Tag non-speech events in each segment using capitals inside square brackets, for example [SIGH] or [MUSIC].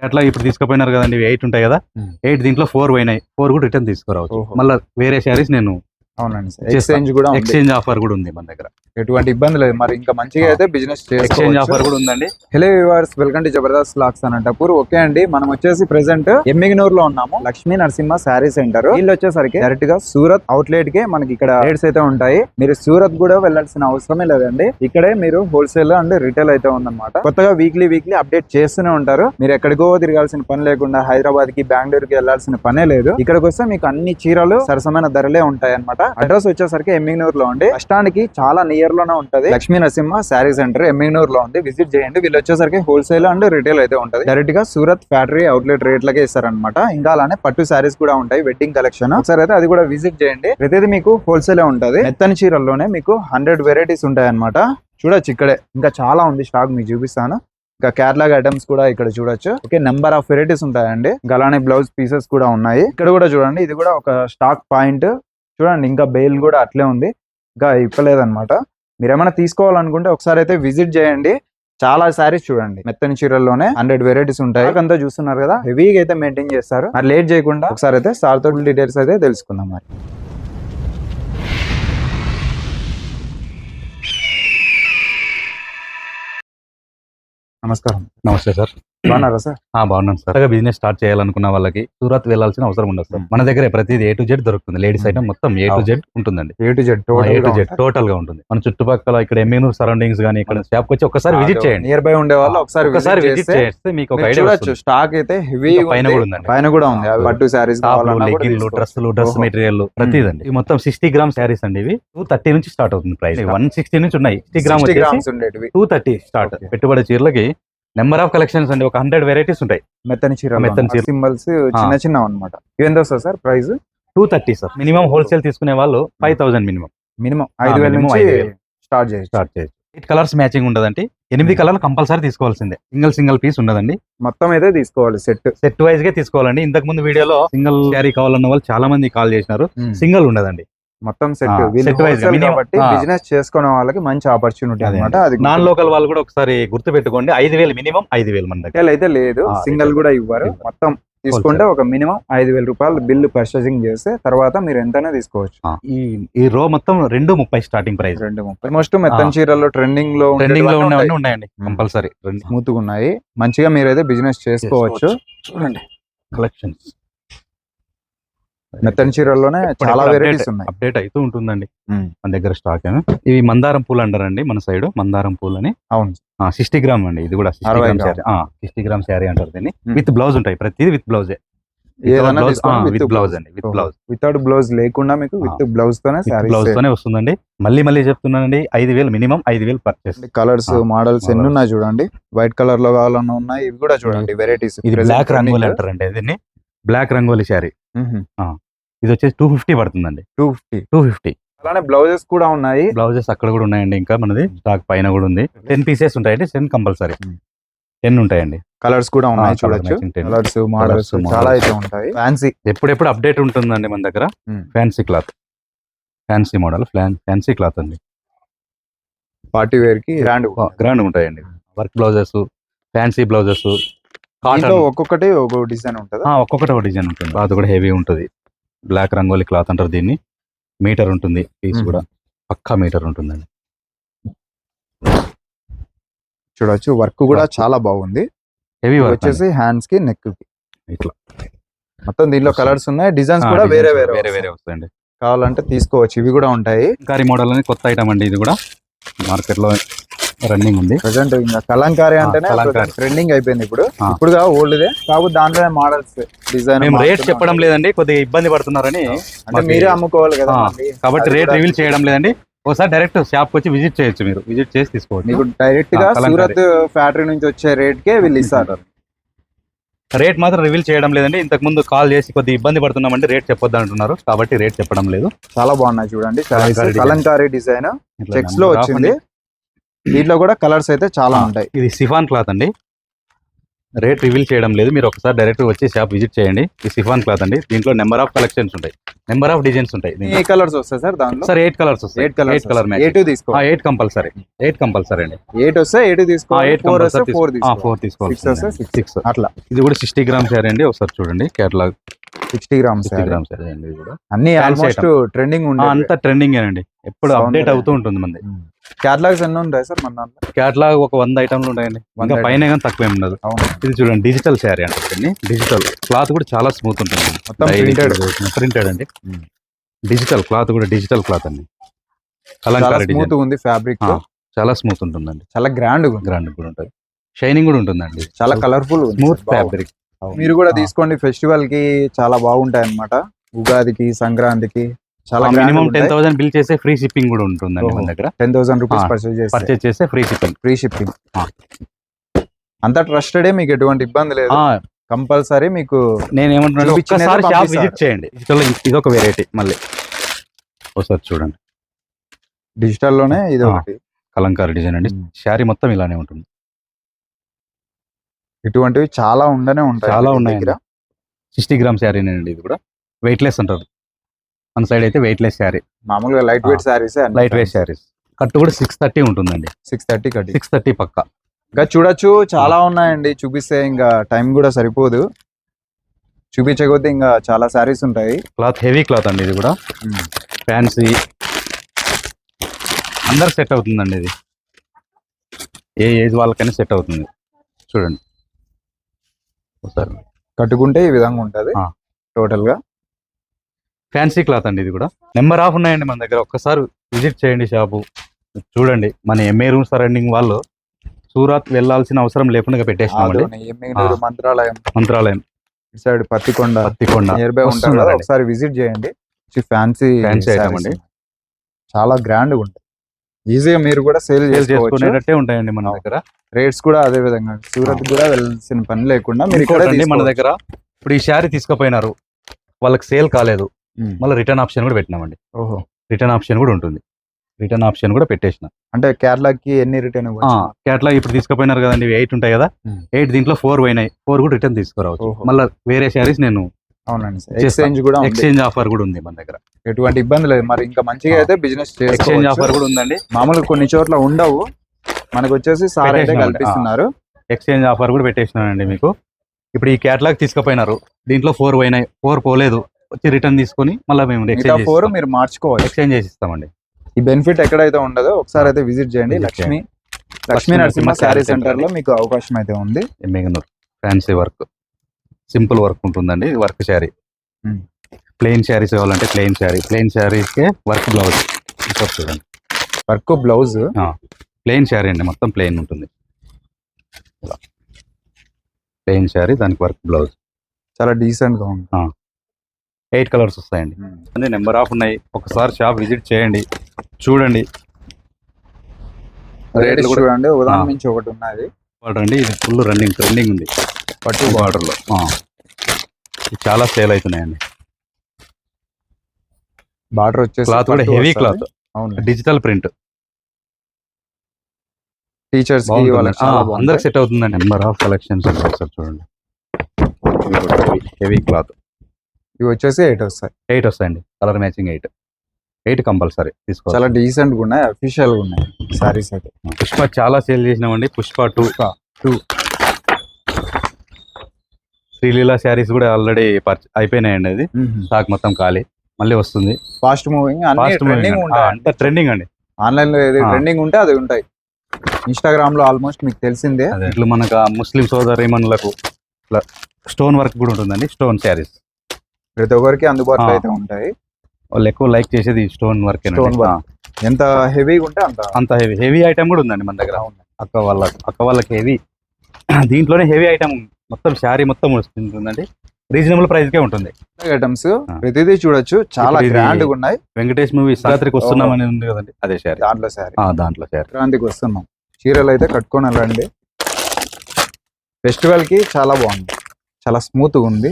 అట్లా ఇప్పుడు తీసుకుపోయినారు కదండి ఎయిట్ ఉంటాయి కదా. ఎయిట్ దీంట్లో ఫోర్ పోయినాయి ఫోర్ కూడా రిటర్న్ తీసుకురావచ్చు. మళ్ళీ వేరే శారీస్ నేను అవునండి సార్. ఎక్స్చేంజ్ కూడా ఉంది. ఎక్స్చేంజ్ ఆఫర్ కూడా ఉంది మన దగ్గర. ఎటువంటి ఇబ్బంది లేదు. మరి ఇంకా మంచిగా అయితే బిజినెస్ ఎక్స్చేంజ్ ఆఫర్ కూడా ఉందండి. Hello viewers welcome to Jabardasth lakhs Anantapur okay అండి. మనం వచ్చేసి ప్రెసెంట్ ఎమ్మిగనూర్లో ఉన్నాము. లక్ష్మీ నరసింహ శారీ సెంటర్ వీళ్ళు వచ్చేసరికి డైరెక్ట్గా సూరత్ అవుట్లెట్కి మనకి ఇక్కడ రేట్స్ అయితే ఉంటాయి. మీరు సూరత్ కూడా వెళ్ళాల్సిన అవసరమే లేదండి. ఇక్కడే మీరు హోల్సేల్ అండ్ రిటైల్ అయితే ఉందన్నమాట. కొత్తగా వీక్లీ వీక్లీ అప్డేట్ చేస్తూనే ఉంటారు. మీరు ఎక్కడికో తిరగాల్సిన పని లేకుండా హైదరాబాద్కి బెంగళూరు కి వెళ్ళాల్సిన పనే లేదు. ఇక్కడికి వస్తే మీకు అన్ని చీరలు సరసమైన ధరలే ఉంటాయి అనమాట అడ్రస్ వచ్చేసరికి ఎమ్మిగనూర్లో ఉంది స్టాండ్కి చాలా నియర్లోనే ఉంటది. లక్ష్మీ నరసింహ శారీ సెంటర్ ఎమ్మిగనూర్లో ఉంది. విజిట్ చేయండి. వీళ్ళు వచ్చేసరికి హోల్సేల్ అండ్ రిటైల్ అయితే ఉంటది. డైరెక్ట్గా సూరత్ ఫ్యాక్టరీ అవుట్లెట్ రేట్లకే ఇస్తారనమాట ఇంకా అలానే పట్టు శారీస్ కూడా ఉంటాయి. వెడ్డింగ్ కలెక్షన్ ఒకసారి అయితే అది కూడా విజిట్ చేయండి. ప్రతిదీ మీకు హోల్సేల్ ఉంటది. మెత్తని చీరల్లోనే మీకు హండ్రెడ్ వెరైటీస్ ఉంటాయి అనమాట చూడొచ్చు ఇక్కడే. ఇంకా చాలా ఉంది స్టాక్ మీకు చూపిస్తాను. ఇంకా కేరళ ఐటమ్స్ కూడా ఇక్కడ చూడొచ్చు. ఓకే నెంబర్ ఆఫ్ వెరైటీస్ ఉంటాయండి. గలానే బ్లౌజ్ పీసెస్ కూడా ఉన్నాయి. ఇక్కడ కూడా చూడండి. ఇది కూడా ఒక స్టాక్ పాయింట్ చూడండి ఇంకా బెయిల్ కూడా అట్లే ఉంది. ఇంకా ఇప్పలేదన్నమాట మీరు ఏమైనా తీసుకోవాలనుకుంటే ఒకసారి అయితే విజిట్ చేయండి. చాలా సారీస్ చూడండి. మెత్తని చీరల్లోనే హండ్రెడ్ వెరైటీస్ ఉంటాయి. అంతా చూస్తున్నారు కదా హెవీగా అయితే మెయింటైన్ చేస్తారు. మరి లేట్ చేయకుండా ఒకసారి అయితే సార్ తోటి డీటెయిల్స్ అయితే తెలుసుకుందాం మరి. నమస్కారం. నమస్తే సార్. బాగున్నారా సార్? బాగున్నాను సార్. బిజినెస్ స్టార్ట్ చేయాలనుకున్న వాళ్ళకి సూరత్ వెళ్ళాల్సిన అవసరం ఉండదు సార్. మన దగ్గర ప్రతిదీ ఏ టు జెడ్ దొరుకుతుంది. లేడీస్. ఐటమ్ మొత్తం ఏ టు. జెడ్ ఉంటుందండి. A to Z A to Z టోటల్గా ఉంటుంది. మన చుట్టుపక్కల ఇక్కడ ఎమ్మెనూర్ సరౌండింగ్స్ గానీ ఇక్కడ షాప్ వచ్చి ఒకసారి విజిట్ చేయండి. నియర్ బై ఉండే వాళ్ళు ఒకసారి ఒకసారి విజిట్ చేస్తే మీకు ఒక ఐడియా చూడొచ్చు. స్టాక్ అయితే హెవీ పైన కూడా ఉందండి. పైన కూడా ఉంది. పట్టు టాప్లు లెగ్గిన్లు డ్రెస్సులు డ్రెస్. మెటీరియల్ ప్రతిదండి. ఇవి మొత్తం సిక్స్టీ గ్రామ్ శారీస్ అండి ఇవి. టూ థర్టీ నుంచి స్టార్ట్ అవుతుంది ప్రైస్ వన్ సిక్స్టీ నుంచి ఉన్నాయి. Sixty grams two thirty start. పెట్టుబడి చీరలకి నెంబర్ ఆఫ్ కలెక్షన్స్ అండి ఒక హండ్రెడ్ వెరైటీస్ ఉంటాయి. మెత్తని చీర మెత్తని చీర. సింబల్స్ చిన్న చిన్న అనమాట ఎంత వస్తుంది sir price two thirty sir. Minimum wholesale తీసుకునే వాళ్ళు ఫైవ్ థౌసండ్ మినిమం మినిమం ఐదు వేల నుంచి. స్టార్ట్ చేయొచ్చు. స్టార్ట్ చేయొచ్చు. ఎయిట్ కలర్స్ మ్యాచింగ్ ఉండదండి. ఎనిమిది కలర్లు కంపల్సరీ తీసుకోవాల్సిందే. సింగిల్ సింగిల్ పీస్ ఉండదండి. మొత్తం అయితే తీసుకోవాలి సెట్ సెట్ వైజ్గా తీసుకోవాలండి. ఇంతకు ముందు వీడియోలో సింగిల్ క్యారీ కావాలన్న వాళ్ళు చాలా మంది కాల్ చేసినారు సింగిల్ ఉండదండి. మొత్తం సెట్. కాబట్టి. బిజినెస్ చేసుకునే వాళ్ళకి మంచి ఆపర్చునిటీ అనమాట అది. నాన్ లోకల్ వాళ్ళు కూడా ఒకసారి గుర్తు పెట్టుకోండి ఐదు వేలు మినిమం ఐదు వేలు మన దగ్గర. అయితే లేదు. సింగిల్. కూడా ఇవ్వరు. మొత్తం తీసుకుంటే ఒక మినిమం ఐదు వేల రూపాయలు బిల్లు పర్చేసింగ్ చేస్తే తర్వాత మీరు ఎంతైనా తీసుకోవచ్చు. ఈ ఈ రో మొత్తం రెండు ముప్పై స్టార్టింగ్ ప్రైస్ రెండు ముప్పై. ఆల్మోస్ట్ మెత్తని చీరల్లో ట్రెండింగ్లో ట్రెండింగ్లో ఉన్నవన్నీ. ఉన్నాయండి కంపల్సరీ స్మూత్గా ఉన్నాయి. మంచిగా మీరైతే బిజినెస్ చేసుకోవచ్చు. చూడండి. కలెక్షన్స్ మెత్తని చీరల్లోనే చాలా వెరైటీస్ ఉన్నాయి. అప్డేట్ అవుతూ ఉంటుందండి. మన దగ్గర స్టాక్ ఇవి మందారం పూలు అంటారండి మన సైడ్ మందారం పూలు అని అవును సిక్స్టీ గ్రామ్ అండి. ఇది కూడా sixty gram. Saree. Sixty gram saree అంటారు దీన్ని. విత్ బ్లౌజ్ ఉంటాయి. ప్రతిదీ విత్ బ్లౌజే. విత్ బ్లౌజ్ అండి. With blouse. వితౌట్ బ్లౌజ్ లేకుండా మీకు విత్ బ్లౌజ్ తోనే బ్లౌజ్ తోనే వస్తుందండి. మళ్ళీ మళ్ళీ చెప్తున్నానండి. ఐదు వేలు మినిమం ఐదు వేలు పర్చేస్ కలర్స్ మోడల్స్ ఎన్ని. ఉన్నాయి చూడండి. వైట్ కలర్లో కావాలన్నా ఉన్నాయి. ఇవి కూడా చూడండి. వెరైటీస్ ఇది బ్లాక్ రంగోలి అంటారండి దీన్ని. Black Rangoli saree. ఇది వచ్చేసి టూ ఫిఫ్టీ పడుతుందండి. టూ ఫిఫ్టీ టూ ఫిఫ్టీ అలానే బ్లౌజెస్ కూడా ఉన్నాయి. బ్లౌజెస్ అక్కడ కూడా ఉన్నాయండి ఇంకా మనది. స్టాక్ పైన కూడా ఉంది. టెన్ పీసెస్ ఉంటాయండి. Ten compulsory. టెన్ ఉంటాయండి. కలర్స్ కూడా ఉన్నాయి చూడొచ్చు. కలర్స్ మోడల్స్ చాలా. అయితే ఉంటాయి. ఫ్యాన్సీ ఎప్పుడెప్పుడు అప్డేట్ ఉంటుందండి మన దగ్గర. Fancy cloth fancy model fancy cloth అండి. పార్టీ వేర్కి బ్రాండ్ గ్రాండ్ ఉంటాయండి. వర్క్ బ్లౌజెస్ ఫ్యాన్సీ బ్లౌజెస్ ఒక్కొక్కటి ఒక్కొక్క డిజైన్ ఉంటుంది? ఒక్కొక్కటి ఒక డిజైన్ ఉంటుంది. క్లాత్ కూడా హెవీ ఉంటుంది. బ్లాక్ రంగోలి క్లాత్ అంటారు దీన్ని. మీటర్ ఉంటుంది పీస్. కూడా. పక్కా మీటర్ ఉంటుందండి. చూడొచ్చు. వర్క్ కూడా. చాలా బాగుంది. హెవీ వచ్చేసి హ్యాండ్స్కి నెక్కి. ఇట్లా. మొత్తం దీంట్లో వస్తుంది. కలర్స్ ఉన్నాయి. డిజైన్స్ కూడా వేరే వేరే వేరే. వేరే వస్తాయండి. కావాలంటే తీసుకోవచ్చు. ఇవి కూడా ఉంటాయి. కలంకారీ మోడల్ అని కొత్త ఐటమ్ అండి ఇది కూడా. మార్కెట్లో రన్నింగ్ ఉంది. ప్రజెంట్ ఇంకా కలంకారీ అంటేనే కలంకారీ. ట్రెండింగ్ అయిపోయింది ఇప్పుడు. ఇప్పుడు ఓల్డ్ దే. కాకపోతే దాంట్లోనే మోడల్స్ డిజైన్ మేము రేట్ చెప్పడం లేదండి కొద్దిగా ఇబ్బంది పడుతున్నారని అంటే మీరే అమ్ముకోవాలి కదా. కాబట్టి రేట్ రివీల్ చేయడం లేదండి. ఒకసారి డైరెక్ట్ షాప్ వచ్చి విజిట్ చేయొచ్చు మీరు. విజిట్ చేసి తీసుకోవచ్చు. మీకు డైరెక్ట్గా. సూరత్ ఫ్యాక్టరీ నుంచి వచ్చే రేట్ కే వీళ్ళు ఇస్తారు. రేట్ మాత్రం రివీల్ చేయడం లేదండి. ఇంతకు ముందు కాల్ చేసి కొద్దిగా ఇబ్బంది పడుతున్నామంటే రేట్ చెప్పొద్దు అంటున్నారు. కాబట్టి రేట్ చెప్పడం లేదు. చాలా బాగున్నాయి చూడండి. కలంకారీ డిజైన్ చెక్స్లో వచ్చింది. దీంట్లో కూడా కలర్స్ అయితే చాలా. ఉంటాయి. ఇది సిఫాన్ క్లాత్ అండి. రేట్ రివీల్ చేయడం లేదు. మీరు ఒకసారి డైరెక్ట్ వచ్చి షాప్ విజిట్ చేయండి. ఈ సిఫాన్ క్లాత్ అండి. దీంట్లో నెంబర్ ఆఫ్ కలెక్షన్స్ ఉంటాయి. నెంబర్ ఆఫ్ డిజైన్స్ ఉంటాయి ఏ కలర్స్ వస్తాయి సార్ దాంట్లో సార్ ఎయిట్ కలర్స్ వస్తాయి. ఎయిట్ కలర్స్ ఎయిట్ కలర్ ఏ మ్యాచ్ టూ తీసుకో ఎయిట్ కంపల్సరీ. ఎయిట్ కంపల్సరీ అండి. ఎయిట్ వస్తే ఎయిట్ తీసుకో ఎయిట్ ఫోర్ ఫోర్ తీసుకో ఫోర్ తీసుకోవాలి సిక్స్ అట్లా. ఇది కూడా సిక్స్టీ గ్రామ్ శారీ అండి. ఒకసారి చూడండి. Catalogue sixty grams sixty gram saree అండి ఇది కూడా. అన్ని ఆల్మోస్ట్ ట్రెండింగ్ ఉండే అంతా ట్రెండింగ్ అండి ఎప్పుడు అప్డేట్. అవుతూ ఉంటుంది మంది. క్యాటలాగ్స్ ఎన్ని ఉంటాయి సార్ మన కేటలాగ్ ఒక వంద ఐటమ్లు ఉంటాయండి. వంద ఇంకా. పైన కానీ తక్కువ ఏమి ఉండదు. అవును. ఇది చూడండి డిజిటల్ శారీ అంటే డిజిటల్ క్లాత్ కూడా చాలా స్మూత్ ఉంటుంది. మొత్తం. ప్రింటెడ్ అండి. డిజిటల్ క్లాత్ కూడా డిజిటల్ క్లాత్ అండి. చాలా కలంకారీ స్మూత్ ఉంది ఫ్యాబ్రిక్. చాలా స్మూత్ ఉంటుందండి. చాలా గ్రాండ్ గ్రాండ్ కూడా ఉంటుంది. షైనింగ్ కూడా ఉంటుందండి. చాలా కలర్ఫుల్ స్మూత్ ఫ్యాబ్రిక్ మీరు కూడా. తీసుకోండి. ఫెస్టివల్కి చాలా బాగుంటాయి అన్నమాట ఉగాదికి సంక్రాంతికి చాలా మినిమం టెన్ థౌసండ్ బిల్ చేసే ఫ్రీ షిప్పింగ్ కూడా ఉంటుందండి మన ఓహో. దగ్గర. టెన్ థౌసండ్ రూపీస్ చేస్తే. పర్చేస్ చేస్తే ఫ్రీ షిప్పింగ్. Free shipping. అంత ట్రస్టెడ్ మీకు ఎటువంటి ఇబ్బంది లేదు. కంపల్సరీ మీకు నేను ఏమంటున్నాను చూపించినదే ఒక్కసారి షాప్ పంపిస్తారు. విజిట్ చేయండి. డిజిటల్ ఇది ఒక వెరైటీ మళ్ళీ. ఒకసారి చూడండి. డిజిటల్లోనే ఇది. ఒకటి కలంకారీ డిజైన్ అండి. శారీ మొత్తం ఇలానే ఉంటుంది. ఇటువంటివి చాలా ఉండనే ఉంటాయి చాలా. దగ్గర. సిక్స్టీ గ్రామ్ శారీ అండి ఇది కూడా. వెయిట్ లెస్ అంటారు. మన సైడ్ అయితే వెయిట్ లెస్ శారీ. మామూలుగా light weight sarees light weight sarees. కట్టు కూడా సిక్స్ థర్టీ ఉంటుందండి. సిక్స్ థర్టీ కట్టి. సిక్స్ థర్టీ పక్క. ఇంకా చూడొచ్చు చాలా ఉన్నాయండి. చూపిస్తే ఇంకా టైం కూడా సరిపోదు. చూపించకపోతే ఇంకా చాలా సారీస్ ఉంటాయి. క్లాత్ హెవీ క్లాత్ అండి ఇది కూడా. ఫ్యాన్సీ అందరు సెట్ అవుతుందండి ఇది. ఏ ఏజ్ వాళ్ళకైనా సెట్ అవుతుంది. చూడండి. కట్టుకుంటే ఈ విధంగా ఉంటది. ఆ. టోటల్గా. ఫ్యాన్సీ క్లాత్ అండి ఇది కూడా. నెంబర్ ఆఫ్ ఉన్నాయండి మన దగ్గర. ఒక్కసారి విజిట్ చేయండి షాపు. చూడండి మన ఎంఏ రూమ్ సరౌండింగ్ వాళ్ళు సూరత్ వెళ్ళాల్సిన అవసరం లేకుండా పెట్టేసినామండి. ఆదోని, ఎమ్మిగనూరు, మంత్రాలయం. మంత్రాలయం. ఇటు side Pattikonda. Pattikonda. Near by ఉంటారు కదా వస్తున్నారండి. ఒకసారి విజిట్ చేయండి. ఫ్యాన్సీ Fancy item అండి. చాలా గ్రాండ్ ఉంటాయి ఈజీగా మీరు కూడా సేల్ చేసుకునేటట్టే ఉంటాయండి మన దగ్గర. రేట్స్ కూడా అదే విధంగా. సూరత్ కూడా వెళ్ళాల్సిన పని లేకుండా మీరు ఇంకోటండి మన దగ్గర. ఇప్పుడు ఈ శారీ తీసుకుపోయినారు. వాళ్ళకి సేల్ కాలేదు. మళ్ళీ రిటర్న్ ఆప్షన్ కూడా పెట్టినామండి. ఓహో. రిటర్న్ ఆప్షన్ కూడా ఉంటుంది. రిటర్న్ ఆప్షన్ కూడా పెట్టేసిన. అంటే కేరళ కి ఎన్ని రిటర్న్ క్యాట్లాగ్ ఇప్పుడు తీసుకుపోయినారు కదండి ఎయిట్ ఉంటాయి కదా. ఎయిట్ దీంట్లో ఫోర్ పోయినాయి. ఫోర్ కూడా రిటర్న్ తీసుకురావచ్చు. మళ్ళీ వేరే శారీస్ నేను అవునండి. ఎక్స్చేంజ్ కూడా. ఎక్స్చేంజ్ ఆఫర్ కూడా ఉంది మన దగ్గర. ఎటువంటి ఇబ్బంది లేదు. మరి ఇంకా మంచిగా అయితే బిజినెస్ ఎక్స్చేంజ్ ఆఫర్ కూడా ఉందండి. మామూలుగా కొన్ని చోట్ల ఉండవు. మనకు వచ్చేసి సార్ అయితే. కల్పిస్తున్నారు. ఎక్స్చేంజ్ ఆఫర్ కూడా పెట్టేసినానండి మీకు. ఇప్పుడు ఈ క్యాట్లాగ్ తీసుకుపోయినారు. దీంట్లో ఫోర్ పోయినాయి. ఫోర్ పోలేదు. వచ్చి రిటర్న్ తీసుకొని మళ్ళీ మేము ఫోర్ మీరు మార్చుకోవచ్చు. ఎక్స్చేంజ్ చేసి ఇస్తామండి ఈ బెనిఫిట్ ఎక్కడైతే ఉండదో ఒకసారి అయితే విజిట్ చేయండి. లక్ష్మి లక్ష్మీ నరసింహ శారీ సెంటర్లో మీకు అవకాశం అయితే ఉంది. Emmiganur fancy work simple work ఉంటుందండి వర్క్ శారీ. ప్లెయిన్ శారీస్ కావాలంటే ప్లెయిన్ శారీ ప్లెయిన్ శారీస్కే వర్క్ బ్లౌజ్. చూడండి వర్క్ బ్లౌజ్? ప్లెయిన్ శారీ అండి మొత్తం ప్లెయిన్ ఉంటుంది. ప్లెయిన్ శారీ దానికి వర్క్ బ్లౌజ్. చాలా డీసెంట్గా ఉంది ఎయిట్ కలర్స్ వస్తాయండి. అన్ని నెంబర్ ఆఫ్ ఉన్నాయి. ఒకసారి షాప్ విజిట్ చేయండి. చూడండి. రేట్ రేట్లు కూడా చూడండి. నుంచి ఒకటి ఉన్నది. అండి ఇది ఫుల్ రన్నింగ్ ట్రెండింగ్ ఉంది. పట్టు బార్డర్లో ఆ. ఇది చాలా సేల్ అవుతున్నాయండి. బార్డర్ వచ్చేసి క్లాత్ కూడా heavy. Cloth. Digital print. Teachers. అందరికి సెట్ అవుతుందండి. నెంబర్ ఆఫ్ కలెక్షన్స్ ఒకసారి చూడండి. Heavy cloth. ఇవి వచ్చేసి ఎయిట్ వస్తాయి. ఎయిట్ వస్తాయండి. Colour matching eight. Eight compulsory తీసుకోవాలి. చాలా డీసెంట్గా ఉన్నాయి. అఫీషియల్గా ఉన్నాయి. సారీస్ అయితే. పుష్ప చాలా సేల్ చేసినామండి. Pushpa two. Two. Sreeleela sarees కూడా ఆల్రెడీ అయిపోయినాయండి అది స్టాక్ మొత్తం ఖాళీ. మళ్ళీ వస్తుంది. ఫాస్ట్ మూవింగ్ ఫాస్ట్ ట్రెండింగ్ ఉంటాయి అంత ట్రెండింగ్ అండి. ఆన్లైన్లో ఏది. ట్రెండింగ్ ఉంటే అది ఉంటాయి. ఇన్స్టాగ్రామ్లో ఆల్మోస్ట్ మీకు తెలిసిందే. ఇట్లా మనకు ముస్లిం సోదరిమణులకు ఇట్లా స్టోన్ వర్క్ కూడా ఉంటుందండి స్టోన్ శారీస్. ప్రతి ఒక్కరికి అందుబాటులో. అయితే ఉంటాయి. వాళ్ళు ఎక్కువ లైక్ చేసేది స్టోన్ వర్క్ Stone work. ఎంత హెవీగా ఉంటే అంత. అంత హెవీ హెవీ ఐటమ్ కూడా ఉందండి మన దగ్గర. అక్క వాళ్ళ అక్క వాళ్ళకి హెవీ [CLEARS THROAT] దీంట్లోనే హెవీ ఐటమ్ మొత్తం శారీ మొత్తం వస్తుందండి రీజనబుల్ ప్రైస్ కే ఉంటుంది. ఐటమ్స్. ప్రతిదీ చూడొచ్చు. చాలా గ్రాండ్గా ఉన్నాయి వెంకటేష్ మూవీ సాత్రికి వస్తున్నామని ఉంది కదండి. అదే శారీ. దాంట్లో సారీ ఆ, దాంట్లో శారీ. సంక్రాంతికి వస్తున్నాం. చీరలు అయితే కట్టుకొని వెళ్ళండి. ఫెస్టివల్కి చాలా బాగుంది. చాలా స్మూత్గా ఉంది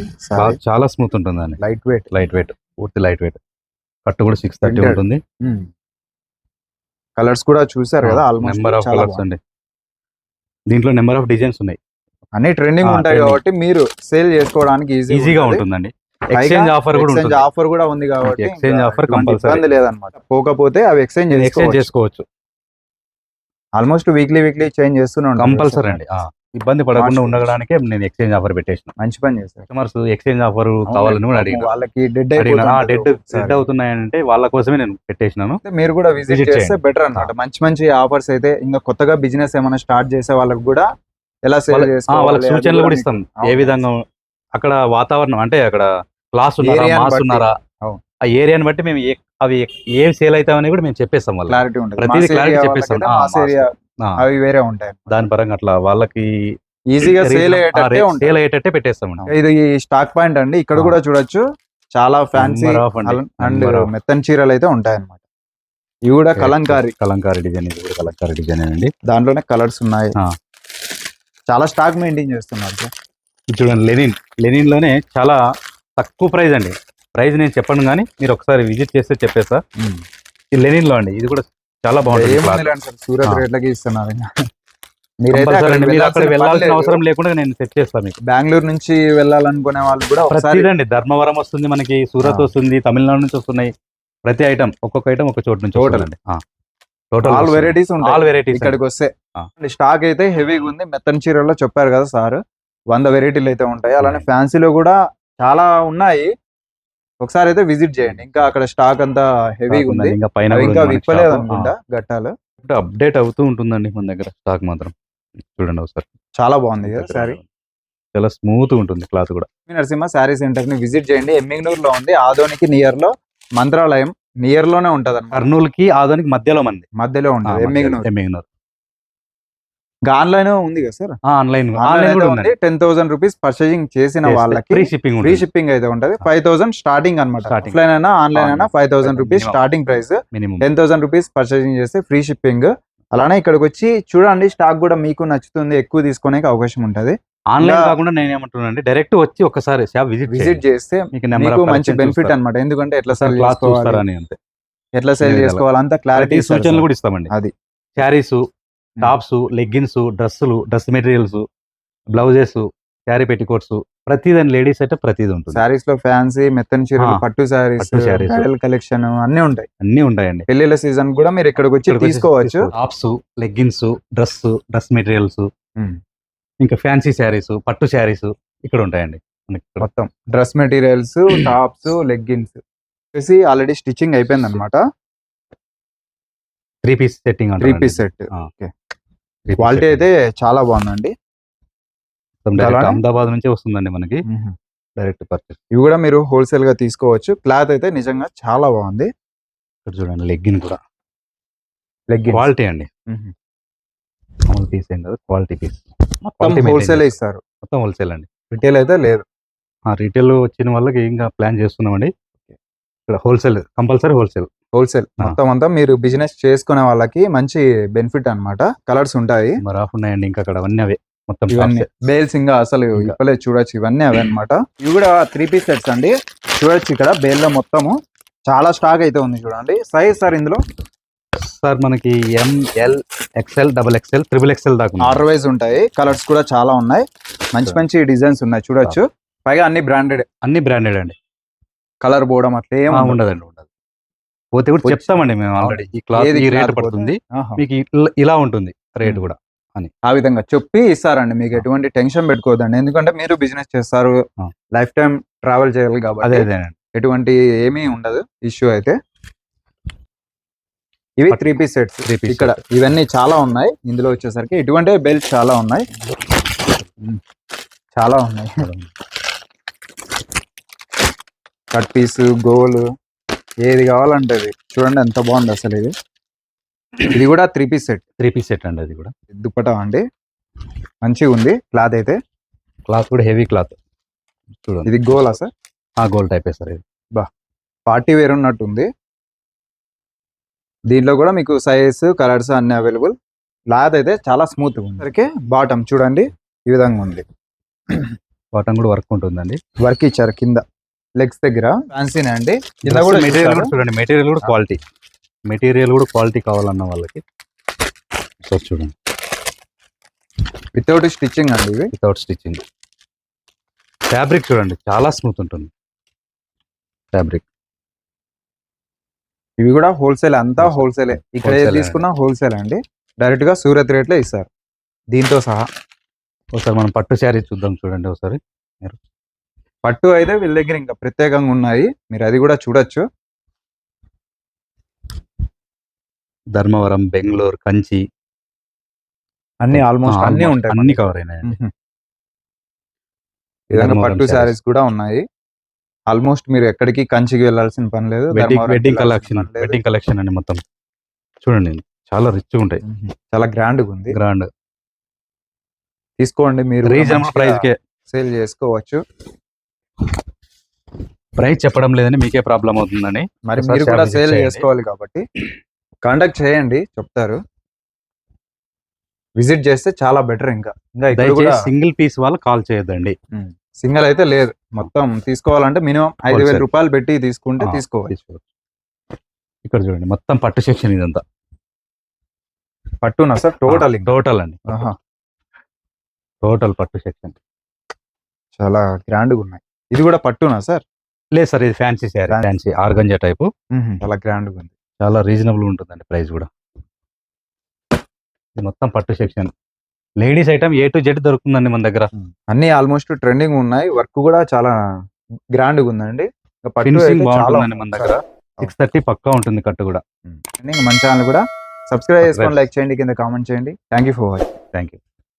చాలా స్మూత్ ఉంటుందండి. లైట్ వెయిట్ లైట్ వెయిట్ పూర్తి లైట్ వెయిట్ కట్టు కూడా సిక్స్ థర్టీ. ఉంటుంది. కలర్స్ కూడా చూసారు కదా ఆల్మోస్ట్ నెంబర్ ఆఫ్ కలర్స్ అండి. దీంట్లో నెంబర్ ఆఫ్ డిజైన్స్ ఉన్నాయి. అన్ని ట్రెండింగ్ ఉంటాయి. కాబట్టి మీరు సేల్ చేసుకోవడానికి ఈజీ ఈజీగా ఉంటుందండి. ఎక్స్చేంజ్ ఆఫర్ కూడా ఎక్స్చేంజ్ ఆఫర్ కూడా ఉంది కాబట్టి ఎటువంటి compulsory. ఇబ్బంది లేదనమాట పోకపోతే అవి ఎక్స్చేంజ్ ఎక్స్చేంజ్ చేసుకోవచ్చు. ఆల్మోస్ట్ వీక్లీ వీక్లీ చేంజ్ చేస్తూనే ఉంటారు కంపల్సరీ అండి. ఇబ్బంది పడకుండా ఉండడానికే నేను ఎక్స్చేంజ్ ఆఫర్ పెట్టేసిన. మంచి పని చేస్తారు కస్టమర్స్ ఎక్స్చేంజ్ ఆఫర్ కావాలని కూడా అడిగిన. వాళ్ళకి డెడ్ డెడ్ డెడ్ అవుతున్నాయంటే వాళ్ళ కోసమే నేను పెట్టేసినాను. మీరు కూడా విజిట్ చేస్తే. బెటర్ అన్నమాట. మంచి మంచి ఆఫర్స్ అయితే ఇంకా కొత్తగా బిజినెస్ ఏమైనా స్టార్ట్ చేసే వాళ్ళకి కూడా ఎలా వాళ్ళ- వాళ్ళకి సూచనలు కూడా ఇస్తాం. ఏ. విధంగా అక్కడ వాతావరణం అంటే అక్కడ క్లాస్ ఉన్నారా మాస్. ఉన్నారా. ఆ ఏరియాని బట్టి మేము ఏ- అవి ఏం సేల్ అవుతామని కూడా మేము చెప్పేస్తాం వాళ్ళకి. క్లారిటీ ఉంటుంది. ప్రతిదీ ఏరియా చెప్పేస్తాం. అవి వేరే ఉంటాయి. దాని పరంగా అట్లా వాళ్ళకి ఈజీగా సేల్ అయ్యేటట్టే సేల్ అయ్యేటట్టే పెట్టేస్తాం ఇది స్టాక్ పాయింట్ అండి. ఇక్కడ. కూడా చూడొచ్చు. చాలా ఫ్యాన్సీ అండి. మెత్తని చీరలు అయితే ఉంటాయి అన్నమాట ఇవి కూడా కలంకారీ. కలంకారీ డిజైన్ ఇది కూడా కలంకారీ డిజైన్ అండి. దాంట్లోనే కలర్స్ ఉన్నాయి. చాలా స్టాక్ మెయింటైన్ చేస్తున్నారు సార్ ఇది చూడండి లెనిన్ లెనిన్లోనే చాలా తక్కువ ప్రైస్ అండి ప్రైస్ నేను చెప్పను కానీ మీరు ఒకసారి విజిట్ చేస్తే చెప్పేస్తా ఇది లెనిన్లో అండి ఇది కూడా చాలా బాగుంటుంది సార్ సూరత్. రేట్లకి ఇస్తున్నారు. మీరు అక్కడ వెళ్ళాల్సిన అవసరం. లేకుండా నేను సెట్ చేస్తాను మీకు బెంగళూరు నుంచి వెళ్ళాలనుకునే వాళ్ళు కూడా ఒకసారి ప్రతిదండి ధర్మవరం వస్తుంది మనకి సూరత్. వస్తుంది తమిళనాడు నుంచి వస్తున్నాయి ప్రతి ఐటమ్ ఒక్కొక్క ఐటమ్ ఒక చోటు నుంచి Total. టోటల్ ఆల్ వెరైటీస్ ఉంటాయి. ఆల్ వెరైటీస్ ఇక్కడికి వస్తే. స్టాక్ అయితే హెవీగా ఉంది. మెత్తని చీరల్లో చెప్పారు కదా సార్. వంద వెరైటీలు అయితే ఉంటాయి. అలానే ఫ్యాన్సీలో కూడా చాలా ఉన్నాయి. ఒకసారి అయితే విజిట్ చేయండి. ఇంకా అక్కడ స్టాక్ అంతా హెవీగా ఉంది. ఇంకా పైన ఇంకా విప్పలేదు అనుకుంటా గట్టాలు. అప్డేట్ అవుతూ ఉంటుందండి మన దగ్గర స్టాక్ మాత్రం. చూడండి ఒకసారి. చాలా బాగుంది కదా సారీ. చాలా స్మూత్ ఉంటుంది క్లాత్ కూడా. నరసింహ శారీ సెంటర్ని విజిట్ చేయండి. ఎమ్మిగ్నూర్లో ఉంది. ఆదోనికి నియర్లో మంత్రాలయం. నియర్లోనే ఉంటది కర్నూలు కి ఆదానికి మధ్యలో మంది. మధ్యలో ఉంటది ఎమ్మిగ్నూర్ ఎమ్మిగ్నూర్ ఆన్లైన్ ఉంది కదా సార్? ఆన్లైన్ ఆన్లైన్ కూడా ఉంది టెన్ థౌసండ్ రూపీస్ పర్చేసింగ్ చేసిన వాళ్ళకి ఫ్రీ షిప్పింగ్ ఫ్రీ షిప్పింగ్ అయితే ఉంటది. ఫైవ్ థౌసండ్ స్టార్టింగ్ అనమాట. ఆఫ్లైన్ అయినా ఆన్లైన్ అయినా five thousand rupees. Starting price minimum ten thousand rupees purchasing చేస్తే ఫ్రీ షిప్పింగ్ అలానే ఇక్కడికి వచ్చి చూడండి స్టాక్ కూడా మీకు నచ్చుతుంది ఎక్కువ తీసుకునే అవకాశం ఉంటది. ఆన్లైన్ కాకుండా నేను ఏమంటున్నానండి డైరెక్ట్ వచ్చి ఒకసారి షాప్ విజిట్ విజిట్ చేస్తే మీకు నెంబర్ మీకు మంచి బెనిఫిట్ అన్నమాట. ఎందుకంటే ఎట్లా సెల్ క్లాత్ చూస్తారని అంతే. ఎట్లా సేల్ ఏ చేసుకోవాలి? అంత ప్రతి క్లారిటీ సూచనలు కూడా ఇస్తామండి. అది. శారీస్ టాప్స్ లెగ్గిన్స్ డ్రెస్సులు dress materials blouses saree petticoats ప్రతిదాని లేడీస్ అయితే ప్రతిది ఉంటుంది. సారీస్లో ఫ్యాన్సీ మెత్తని చీరలు ఆ, పట్టు సారీస్. బ్రైడల్ కలెక్షన్ అన్ని ఉంటాయి. అన్ని ఉంటాయండి. పెళ్ళిళ్ళ సీజన్ కూడా మీరు ఇక్కడికి వచ్చి తీసుకోవచ్చు. Tops leggings dress dress materials. ఇంకా ఫ్యాన్సీ శారీస్ పట్టు శారీస్ ఇక్కడ ఉంటాయండి. మనకి ఇక్కడ. మొత్తం డ్రెస్ మెటీరియల్స్ టాప్స్ లెగ్గిన్స్ వచ్చేసి ఆల్రెడీ స్టిచ్చింగ్ అయిపోయింది అనమాట three piece setting three piece set ఆ. ఓకే క్వాలిటీ అయితే చాలా బాగుందండి. అలానే? అహ్మదాబాద్ నుంచే వస్తుందండి మనకి. డైరెక్ట్ పర్చేస్ ఇవి కూడా మీరు హోల్సేల్గా తీసుకోవచ్చు. క్లాత్ అయితే నిజంగా చాలా బాగుంది. ఇక్కడ చూడండి లెగ్గిన్ కూడా. లెగ్గిన్ క్వాలిటీ అండి. మామూలు పీస్ ఏం కాదు క్వాలిటీ పీస్ మొత్తం హోల్సేల్ ఇస్తారు? మొత్తం హోల్సేల్ అండి. రిటైల్ అయితే లేదు. ఆ రీటైల్ వచ్చిన వాళ్ళకి ఇంకా ప్లాన్ చేస్తున్నామండి. ఇక్కడ హోల్సేల్ కంపల్సరీ హోల్సేల్ హోల్సేల్. మొత్తం అంతా మీరు బిజినెస్ చేసుకునే వాళ్ళకి మంచి బెనిఫిట్ అన్నమాట. కలర్స్ ఉంటాయి. మరి ఆఫ్ ఉన్నాయండి ఇంకా అక్కడ అవన్నీ అవే. మొత్తం ఇవన్నీ. బేల్స్ ఇంకా అసలు. ఇప్పలే చూడొచ్చు ఇవన్నీ అవే అన్నమాట. ఇవి కూడా త్రీ పీస్ సెట్స్ అండి. చూడొచ్చు ఇక్కడ బేల్లో మొత్తము. చాలా స్టాక్ అయితే ఉంది చూడండి. సైజ్ సార్ ఇందులో సార్ మనకి M L XL double XL triple XL దాకా. ఆర్డర్ వైజ్ ఉంటాయి. కలర్స్ కూడా చాలా ఉన్నాయి. మంచి మంచి డిజైన్స్ ఉన్నాయి. చూడొచ్చు. పైగా అన్ని బ్రాండెడ్ అన్ని బ్రాండెడ్ అండి. కలర్ పోవడం అట్లా ఏం. ఉండదండి ఉండదు. పోతే కూడా చెప్తామండి మేము ఆల్రెడీ ఈ క్లాత్ ఈ రేట్? పడుతుంది. మీకు ఇలా ఉంటుంది రేట్ ఉమ్. కూడా ఆ విధంగా చెప్పి ఇస్తారండి. మీకు ఎటువంటి టెన్షన్ పెట్టుకోవద్దండి. ఎందుకంటే మీరు బిజినెస్ చేస్తారు. లైఫ్ టైం ట్రావెల్ చేయాలి అదే కాబట్టి అదేనండి ఎటువంటి ఏమీ ఉండదు. ఇష్యూ అయితే. ఇవి త్రీ పీస్ సెట్స్ ఇక్కడ ఇవన్నీ చాలా ఉన్నాయి. ఇందులో వచ్చేసరికి ఇటువంటి బెల్ట్ చాలా ఉన్నాయి. చాలా ఉన్నాయి. కట్ పీస్ గోల్ ఏది కావాలంటే చూడండి ఎంత బాగుంది అసలు ఇది. ఇది కూడా three piece set three piece set అండి అది కూడా. దుప్పటా అండి. మంచిగా ఉంది. క్లాత్ అయితే. క్లాత్ కూడా హెవీ క్లాత్ చూడండి. ఇది గోలా సార్? ఆ గోల్డ్ టైప్ సార్ ఇది. పార్టీ వేర్ ఉన్నట్టు ఉంది దీంట్లో కూడా మీకు సైజ్ కలర్స్ అన్ని అవైలబుల్ క్లాత్ అయితే చాలా స్మూత్ ఉంది. సరికి బాటమ్ చూడండి ఈ విధంగా ఉంది. కాటన్ కూడా వర్క్ ఉంటుందండి. వర్క్ ఇచ్చారు కింద లెగ్స్ దగ్గర. ఫ్యాన్సీనే అండి. కింద కూడా మెటీరియల్. కూడా చూడండి మెటీరియల్ కూడా క్వాలిటీ మెటీరియల్ కూడా క్వాలిటీ కావాలన్న వాళ్ళకి. సో చూడండి. వితౌట్ స్టిచ్చింగ్ అండి ఇవి. వితౌట్ స్టిచ్చింగ్ ఫ్యాబ్రిక్ చూడండి చాలా స్మూత్ ఉంటుంది. ఫ్యాబ్రిక్ ఇవి కూడా హోల్సేల్ అంతా హోల్సేలే. ఇక్కడ ఏది. తీసుకున్నా హోల్సేల్ అండి. డైరెక్ట్గా సూరత్ రేట్లే ఇస్తారు. దీంతో సహా. ఒకసారి మనం పట్టు శారీ చూద్దాం చూడండి ఒకసారి. పట్టు అయితే వీళ్ళ దగ్గర ఇంకా ప్రత్యేకంగా ఉన్నాయి. మీరు అది కూడా చూడొచ్చు. ధర్మవరం బెంగళూరు కంచి. అన్ని ఆల్మోస్ట్ అన్ని ఉంటాయి. అన్ని కవర్ ధర్మవరం పట్టు. శారీస్ కూడా ఉన్నాయి. ఆల్మోస్ట్ మీరు ఎక్కడికి కంచికి వెళ్ళాల్సిన పని లేదు వెడ్డింగ్ కలెక్షన్. వెడ్డింగ్ కలెక్షన్ అండి మొత్తం. చూడండి చాలా రిచ్ ఉంటాయి. చాలా గ్రాండ్ ఉంది. గ్రాండ్ తీసుకోండి మీరు రీజనబుల్ ప్రైస్ కే. సేల్ చేసుకోవచ్చు. ప్రైస్ చెప్పడం లేదని మీకే ప్రాబ్లం అవుతుందని మరి మీరు కూడా సేల్. చేసుకోవాలి కాబట్టి. కాంటాక్ట్ చేయండి చెప్తారు. విజిట్ చేస్తే చాలా బెటర్ ఇంకా. ఇంకా సింగిల్ పీస్ వాళ్ళు కాల్ చేయొద్దండి. సింగల్ అయితే లేదు. మొత్తం తీసుకోవాలంటే మినిమం ఐదు వేల. రూపాయలు పెట్టి తీసుకుంటే తీసుకోవచ్చు. ఇక్కడ చూడండి మొత్తం పట్టు సెక్షన్ ఇదంతా. పట్టునా సార్? టోటల్ టోటల్ అండి. టోటల్ పట్టు సెక్షన్. చాలా గ్రాండ్గా ఉన్నాయి. ఇది కూడా పట్టునా సార్? లేదు సార్ ఇది fancy Fancy. Fancy. Organza type. చాలా గ్రాండ్గా ఉంది. చాలా రీజనబుల్ ఉంటుందండి ప్రైస్ కూడా. ఇది మొత్తం పట్టు section. Ladies item A to Z దొరుకుతుందండి మన దగ్గర. అన్ని ఆల్మోస్ట్ ట్రెండింగ్ ఉన్నాయి. వర్క్ కూడా చాలా గ్రాండ్గా ఉందండి ఫినిషింగ్ బాగుంటుందండి మన. దగ్గర. సిక్స్ థర్టీ పక్కా ఉంటుంది కట్టు కూడా. మన ఛానల్ కూడా సబ్స్క్రైబ్ చేసుకొని. లైక్ చేయండి కింద కామెంట్ చేయండి. Thank you for watching thank you